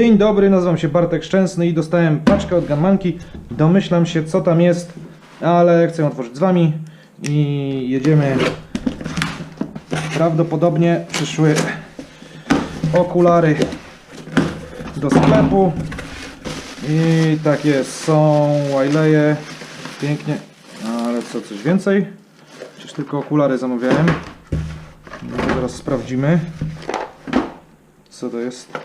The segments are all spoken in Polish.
Dzień dobry, nazywam się Bartek Szczęsny i dostałem paczkę od Gunmanki. Domyślam się co tam jest, ale chcę ją otworzyć z wami i jedziemy. Prawdopodobnie przyszły okulary do sklepu. I tak jest, są Wileje, pięknie, ale co, coś więcej? Przecież tylko okulary zamawiałem. No zaraz sprawdzimy. Co to jest?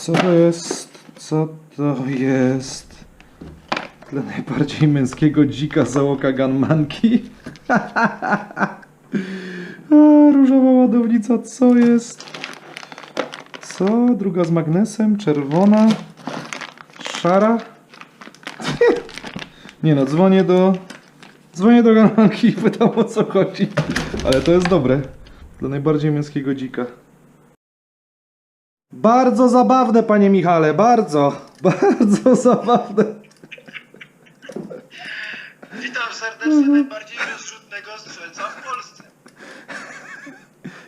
Co to jest? Co to jest? Dla najbardziej męskiego dzika załoga gunmanki. Różowa ładownica, co jest? Co? Druga z magnesem, czerwona, szara. Nie no, dzwonię do... Dzwonię do gunmanki i pytam o co chodzi. Ale to jest dobre. Dla najbardziej męskiego dzika. Bardzo zabawne, panie Michale, bardzo, bardzo zabawne. Witam serdecznie najbardziej rozrzutnego strzelca w Polsce.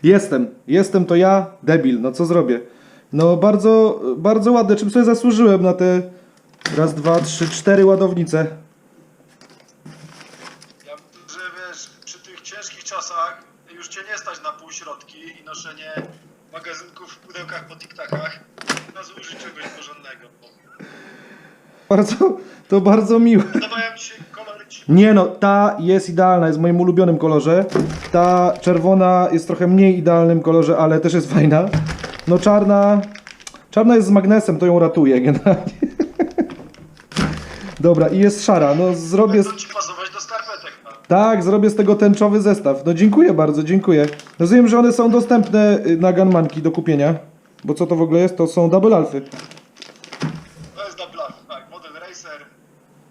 Jestem, jestem to ja, debil, no co zrobię? No bardzo, bardzo ładne, czym sobie zasłużyłem na te raz, dwa, trzy, cztery ładownice. Ja myślę, że wiesz, przy tych ciężkich czasach już cię nie stać na półśrodki i noszenie magazynków w pudełkach po tiktakach. Na zużyć czegoś porządnego. Bardzo, to bardzo miłe. Podobają się kolory ci. Nie no, ta jest idealna, jest w moim ulubionym kolorze. Ta czerwona jest trochę mniej idealnym kolorze, ale też jest fajna. No czarna, czarna jest z magnesem, to ją ratuje generalnie. Dobra, i jest szara, no zrobię... Będą ci pasować. Tak, zrobię z tego tęczowy zestaw. No dziękuję bardzo, dziękuję. Rozumiem, że one są dostępne y, na Gunmanki do kupienia. Bo co to w ogóle jest? To są double alfy. To jest double up, tak. Model Racer.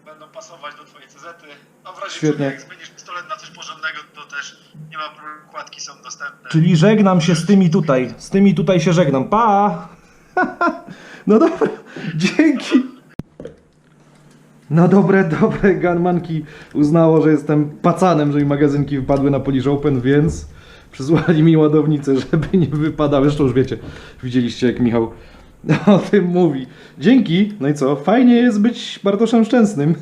Będą pasować do twojej CZ-y. A w razie Świetnie. czego jak zmienisz pistolet na coś porządnego, to też nie ma problemu. Kładki są dostępne. Czyli żegnam się z tymi tutaj. Z tymi tutaj się żegnam. Pa! No dobra, dzięki. No dobre, dobre, Gunmanki uznało, że jestem pacanem, że mi magazynki wypadły na Polish Open, więc przysłali mi ładownicę, żeby nie wypadały. Zresztą już wiecie, widzieliście jak Michał o tym mówi. Dzięki, no i co, fajnie jest być Bartoszem Szczęsnym.